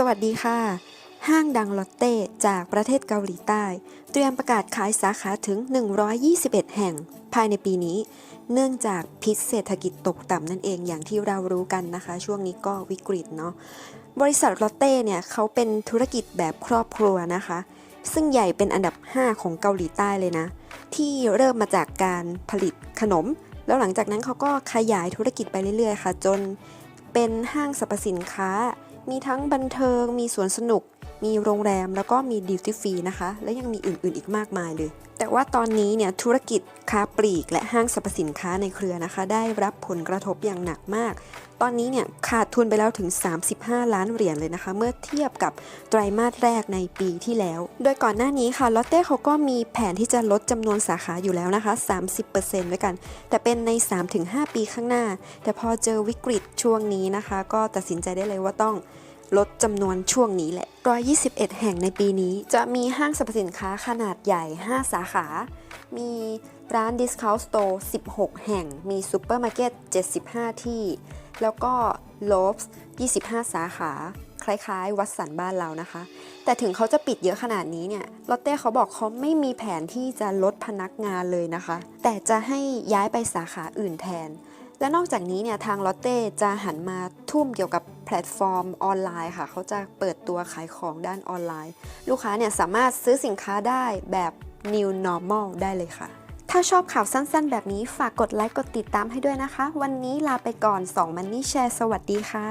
สวัสดีค่ะ ห้างดังลอตเต้จากประเทศเกาหลีใต้ เตรียมประกาศขายสาขาถึง 121 แห่ง ภายในปีนี้ เนื่องจากพิษเศรษฐกิจตกต่ำนั่นเองอย่างที่เรารู้กันนะคะ ช่วงนี้ก็วิกฤตเนาะบริษัทลอตเต้เนี่ยเขาเป็นธุรกิจแบบครอบครัวนะคะ ซึ่งใหญ่เป็นอันดับ 5 ของเกาหลีใต้เลยนะ ที่เริ่มมาจากการผลิตขนม แล้วหลังจากนั้นเขาก็ขยายธุรกิจไปเรื่อยๆ ค่ะ จน เป็นห้างสรรพสินค้า มีทั้งบันเทิง มีสวนสนุก มีโรงแรม แล้วก็มีดิวตี้ฟรีนะคะ และยังมีอื่นๆอีกมากมายเลย ว่าตอนนี้เนี่ยธุรกิจค้าปลีก และห้างสรรพสินค้าในเครือนะคะ ได้รับผลกระทบอย่างหนักมาก ตอนนี้เนี่ยขาดทุนไปแล้วถึง 35 ล้านเหรียญเลยนะคะ เมื่อเทียบกับไตรมาสแรกในปีที่แล้ว โดยก่อนหน้านี้ค่ะลอตเต้เขาก็มีแผนที่จะลดจำนวนสาขาอยู่แล้วนะคะ 30%ด้วยกัน แต่เป็นใน 3-5 ปีข้างหน้า แต่พอเจอวิกฤตช่วงนี้นะคะ ก็ตัดสินใจได้เลยว่าต้อง ลดจำนวนช่วงนี้แหละ 121 แห่งในปีนี้จะมีห้างสรรพสินค้าขนาดใหญ่ 5 สาขา มีร้าน Discount Store 16 แห่ง มีซูเปอร์มาร์เก็ต 75 ที่ แล้วก็ l o b s 25 สาขา คล้ายๆ วัดสันบ้านเรานะคะ แต่ถึงเขาจะปิดเยอะขนาดนี้เนี่ย ลอตเต้เขาบอกเขาไม่มีแผนที่จะลดพนักงานเลยนะคะ แต่จะให้ย้ายไปสาขาอื่นแทน และนอกจากนี้เนี่ยทางลอตเต้จะหันมาทุ่มเกี่ยวกับแพลตฟอร์มออนไลน์ค่ะ เขาจะเปิดตัวขายของด้านออนไลน์ ลูกค้าเนี่ยสามารถซื้อสินค้าได้แบบ new normal ได้เลยค่ะ ถ้าชอบข่าวสั้นๆ แบบนี้ฝากกดไลค์กดติดตามให้ด้วยนะคะ วันนี้ลาไปก่อน2มันนี่แชร์สวัสดีค่ะ